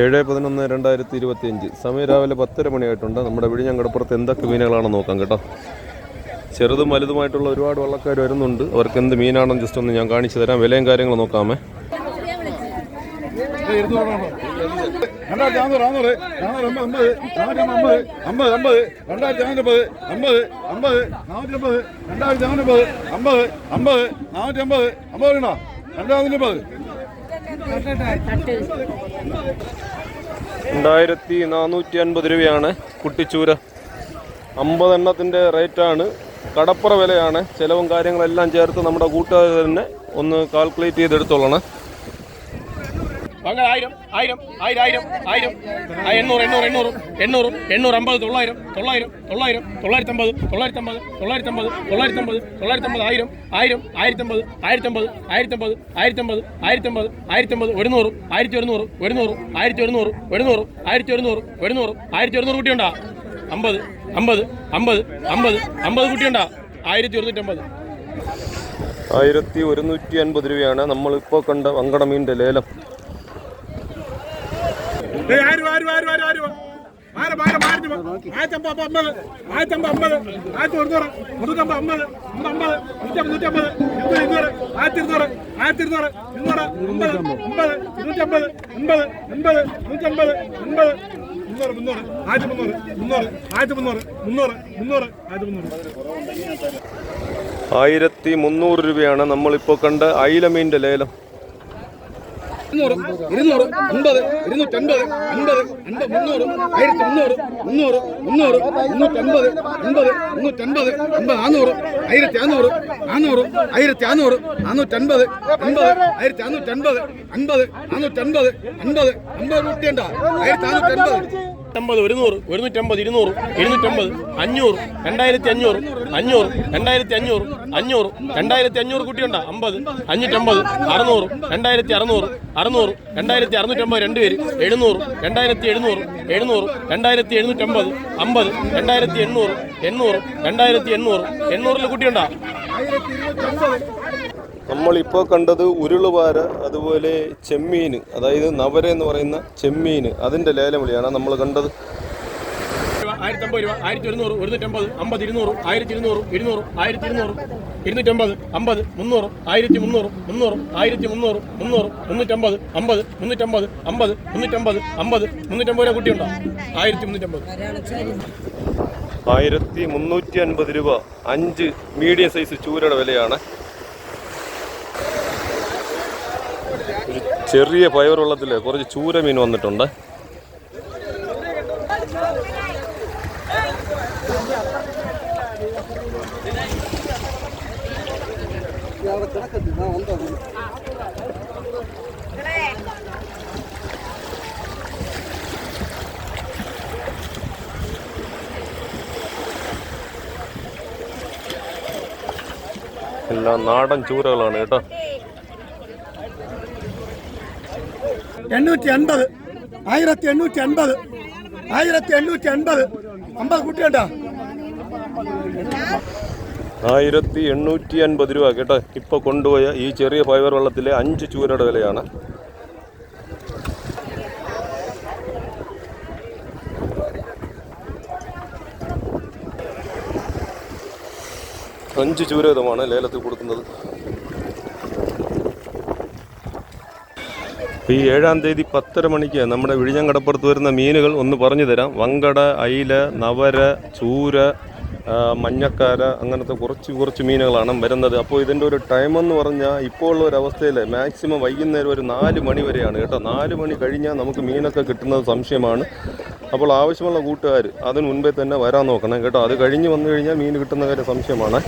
ഏഴ് പതിനൊന്ന് രണ്ടായിരത്തി ഇരുപത്തി അഞ്ച് സമയം രാവിലെ പത്തര മണിയായിട്ടുണ്ട്. നമ്മുടെ വിഴിഞ്ഞങ്കടപ്പുറത്ത് എന്തൊക്കെ മീനുകളാണെന്ന് നോക്കാം കേട്ടോ. ചെറുതും വലുതുമായിട്ടുള്ള ഒരുപാട് വള്ളക്കാർ വരുന്നുണ്ട്. അവർക്ക് എന്ത് മീനാണെന്ന് ജസ്റ്റ് ഒന്ന് ഞാൻ കാണിച്ചു തരാം. വിലയും കാര്യങ്ങളും നോക്കാമേ. രണ്ടായിരത്തി അഞ്ഞൂറ് നാനൂറ് അമ്പത് അമ്പത് നാനൂറ്റി അമ്പത് അമ്പത് അമ്പത് അമ്പത് രണ്ടായിരത്തി നാനൂറ്റമ്പത് അമ്പത് അമ്പത് നാനൂറ്റി അമ്പത് അമ്പത് രണ്ടായിരത്തി നാനൂറ്റമ്പത് അമ്പത് രണ്ടായിരത്തി രണ്ടായിരത്തി നാനൂറ്റി അൻപത് രൂപയാണ് കുട്ടിച്ചൂര. അമ്പതെണ്ണത്തിന്റെ റേറ്റാണ്. കടപ്പുറ വിലയാണ്. ചിലവും കാര്യങ്ങളെല്ലാം ചേർത്ത് നമ്മുടെ കൂട്ടുകാർ തന്നെ ഒന്ന് കാൽക്കുലേറ്റ് ചെയ്തെടുത്തോളണം. പങ്ക ആയിരം ആയിരം ആയിരം ആയിരം ആയിരം. എണ്ണൂറ് എണ്ണൂറ് എണ്ണൂറ് എണ്ണൂറ് എണ്ണൂറ് അമ്പത് തൊള്ളായിരം തൊള്ളായിരം തൊള്ളായിരം തൊള്ളായിരത്തമ്പത് തൊള്ളായിരത്തമ്പത് തൊള്ളായിരത്തമ്പത് തൊള്ളായിരത്തമ്പത് തൊള്ളായിരത്തമ്പത് ആയിരം ആയിരം ആയിരത്തമ്പത് ആയിരത്തമ്പത് ആയിരത്തമ്പത് ആയിരത്തമ്പത് ആയിരത്തമ്പത് ആയിരത്തമ്പത് ഒരുന്നൂറ് ആയിരത്തി ഒരുന്നൂറ് ഒരുന്നൂറ് ആയിരത്തി ഒരുന്നൂറ് ഒരുന്നൂറ് ആയിരത്തി ഒരുന്നൂറ് ഒരുന്നൂറ് ആയിരത്തി ഒരുന്നൂറ് കുട്ടിയുണ്ടാ? അമ്പത് അമ്പത് അമ്പത് അമ്പത് അമ്പത് കുട്ടിയുണ്ടാ? ആയിരത്തി ഒരുന്നൂറ്റമ്പത് ആയിരത്തി ഒരുന്നൂറ്റി അൻപത് രൂപയാണ് നമ്മളിപ്പോൾ കണ്ട വങ്കടമീന്റെ ലേലം. ആയിരം ആയിരം ആയിരം ആയിരം ആയിരം ആയിരം ആയിരം ആയിരത്തി മുന്നൂറ് രൂപയാണ് നമ്മളിപ്പോൾ കണ്ട അയിലമീന്റെ ലേലം. ഇരുന്നൂറ് ഇരുന്നൂറ് അൻപത് ഇരുന്നൂറ്റൻപത് അൻപത് അൻപത് മുന്നൂറ് ആയിരത്തി മുന്നൂറ് മുന്നൂറ് മുന്നൂറ് മുന്നൂറ്റൻപത് അൻപത് മുന്നൂറ്റൻപത് അൻപത് നാന്നൂറ് ആയിരത്തി അഞ്ഞൂറ് നാന്നൂറ് ആയിരത്തി അഞ്ഞൂറ് നാന്നൂറ്റൻപത് അൻപത് ആയിരത്തി അഞ്ഞൂറ്റൻപത് അൻപത് നാന്നൂറ്റൻപത് അൻപത് അൻപത് രൂപയുണ്ട ആയിരത്തി നാനൂറ്റൻപത് അമ്പത് ഒരുന്നൂറ് ഒരുന്നൂറ്റമ്പത് ഇരുന്നൂറ് ഇരുന്നൂറ്റമ്പത് അഞ്ഞൂറ് രണ്ടായിരത്തി അഞ്ഞൂറ് അഞ്ഞൂറ് രണ്ടായിരത്തി അഞ്ഞൂറ് അഞ്ഞൂറ് രണ്ടായിരത്തി അഞ്ഞൂറ് കുട്ടിയുണ്ട അമ്പത് അഞ്ഞൂറ്റമ്പത് അറുന്നൂറ് രണ്ടായിരത്തി അറുന്നൂറ് അറുന്നൂറ് രണ്ടായിരത്തി അറുന്നൂറ്റമ്പത് രണ്ട് പേര് എഴുന്നൂറ് രണ്ടായിരത്തി എഴുന്നൂറ് എഴുന്നൂറ് രണ്ടായിരത്തി എഴുന്നൂറ്റമ്പത് അമ്പത് രണ്ടായിരത്തി എണ്ണൂറ് എണ്ണൂറ് രണ്ടായിരത്തി എണ്ണൂറ് എണ്ണൂറിൽ കുട്ടിയുണ്ടാ നമ്മളിപ്പോൾ കണ്ടത് ഉരുളുപാര അതുപോലെ ചെമ്മീൻ അതായത് നവര എന്ന് പറയുന്ന ചെമ്മീൻ. അതിന്റെ ലേലം വിളിയാണ് നമ്മൾ കണ്ടത്. ആയിരത്തി അമ്പത് രൂപ ആയിരത്തി ഒരുന്നൂറ് ഒരുന്നൂറ്റമ്പത് അമ്പത് ഇരുന്നൂറ് ആയിരത്തി ഇരുന്നൂറ് ഇരുന്നൂറ് ആയിരത്തി ഇരുന്നൂറ് ഇരുന്നൂറ്റമ്പത് അമ്പത് മുന്നൂറ് ആയിരത്തി മുന്നൂറ് മുന്നൂറ് ആയിരത്തി മുന്നൂറ് മുന്നൂറ് മുന്നൂറ്റമ്പത് അമ്പത് മുന്നൂറ്റമ്പത് അമ്പത് മുന്നൂറ്റമ്പത് അമ്പത് മുന്നൂറ്റമ്പത് രൂപ കുട്ടിയുണ്ടോ? ആയിരത്തി മുന്നൂറ്റമ്പത് ആയിരത്തി മുന്നൂറ്റി അൻപത് രൂപ അഞ്ച് മീഡിയം സൈസ് ചൂരയുടെ വിലയാണ്. ഒരു ചെറിയ പയർ വെള്ളത്തിൽ കുറച്ച് ചൂര മീൻ വന്നിട്ടുണ്ട്. എല്ലാം നാടൻ ചൂരകളാണ് കേട്ടോ. എണ്ണൂറ്റി അൻപത് ആയിരത്തി എണ്ണൂറ്റി അൻപത് ആയിരത്തി എണ്ണൂറ്റി അൻപത് അമ്പത് കുട്ടിയുണ്ടോ? ആയിരത്തി എണ്ണൂറ്റി അൻപത് രൂപ കേട്ടോ. ഇപ്പോൾ കൊണ്ടുപോയ ഈ ചെറിയ ഫൈബർ വെള്ളത്തിലെ അഞ്ച് ചൂരയുടെ വിലയാണ്. അഞ്ച് ചൂര വീതമാണ് ലേലത്തിൽ കൊടുക്കുന്നത്. ഈ ഏഴാം തീയതി പത്തര മണിക്ക് നമ്മുടെ വിഴിഞ്ഞം കടപ്പുറത്ത് വരുന്ന മീനുകൾ ഒന്ന് പറഞ്ഞു തരാം. വങ്കട അയില നവര ചൂര മഞ്ഞക്കാര അങ്ങനത്തെ കുറച്ച് കുറച്ച് മീനുകളാണ് വരുന്നത്. അപ്പോൾ ഇതിന്റെ ഒരു ടൈം എന്ന് പറഞ്ഞാൽ ഇപ്പോൾ ഉള്ള ഒരു അവസ്ഥയിൽ മാക്സിമം വൈകുന്നേരം ഒരു നാല് മണി വരെയാണ് കേട്ടോ. നാല് മണി കഴിഞ്ഞാൽ നമുക്ക് മീനൊക്കെ കിട്ടുന്നത് സംശയമാണ്. അപ്പോൾ ആവശ്യമുള്ള കൂട്ടുകാർ അതിന് മുൻപേ തന്നെ വരാൻ നോക്കണം കേട്ടോ. അത് കഴിഞ്ഞ് വന്നു കഴിഞ്ഞാൽ മീൻ കിട്ടുന്ന കാര്യം സംശയമാണ്.